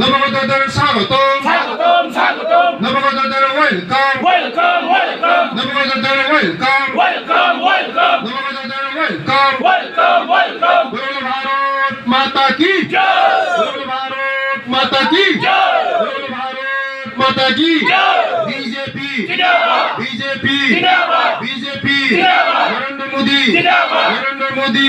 নবগতদের স্বাগত নবগতদের ওয়েলকাম। নবগতদের ওয়েলকাম। নবগতদের ওয়েলকাম। ভারত মাতা কি? ভারত মাতা কি? ভারত মাতা কি? BJP. BJP. BJP. Narendra Modi. Narendra Modi.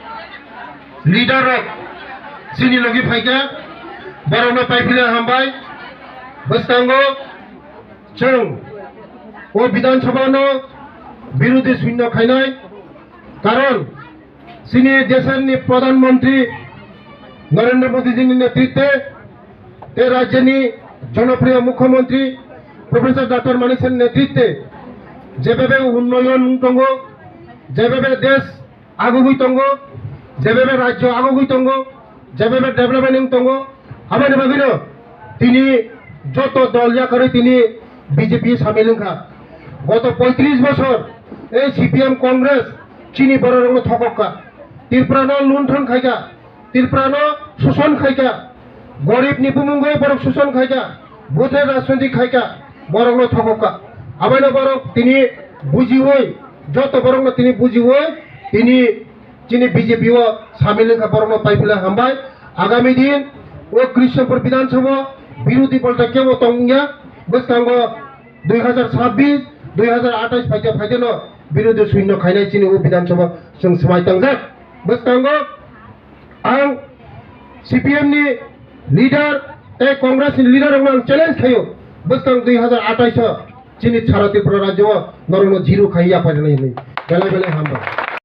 লিডারক চিনি লগি ফাইকে বরংনো পাইফিলে হামবাই বস্তাঙ্গ চৌ ও বিধানসভান বিরোধী শূন্য খাইনাই কারণ চিনি দেশের প্রধানমন্ত্রী নরেন্দ্র মোদীজি নেতৃত্বে এ রাজ্যের জনপ্রিয় মুখ্যমন্ত্রী প্রফেসর ডাক্তার মানিসের নেতৃত্বে যেভাবে উন্নয়ন টঙ্গ যেভাবে দেশ আগুগুই টঙ্গ যেভাবে রাজ্য আগুগুই দङ যেভাবে ডেভেলপমেন্ট দङ হাবানি বাগিনো তিনি যত দল যা করে, তিনি বিজেপি সামিল হা গত পঁয়ত্রিশ বছর এই সিপিএম কংগ্রেস চিনি বড় রঙ থকা ত্রিপুরানো লুণ্ঠন খাইকা ত্রিপুরানো শোষণ খাইকা গরিব নিপুমুঙ্গই বড় শোষণ খাইকা ভোটের রাজনৈতিক খাইকা বরং থকা আবাইনো বরং তিনি বুঝি হই, যত বরং তিনি বুঝি হই, তিনি যিনি বিজেপি সামিলেঙ্কা বরণ পাইপিলা হামবাই, আগামী দিন ও কৃষ্ণপুর বিধানসভা বিরোধী দলটা কেউ তঙ্গা বসকাঙ্গ দুই হাজার ছাব্বিশ, দুই হাজার আঠাইশ ফাইতে ফাইতে ন, বিরোধী শূন্য খাইনাই চিনি ও বিধানসভা সং সমাইতাংজাক বসকাঙ্গ আং সিপিএম নি লিডার, এ কংগ্রেস লিডার আং চ্যালেঞ্জ খাইও। বসকাং দুই হাজার আঠাইশ চিনি ছাড়া ত্রিপুরা রাজ্য নরম জিরো খাইয়া পারে নাই। বেলা বেলা হামবা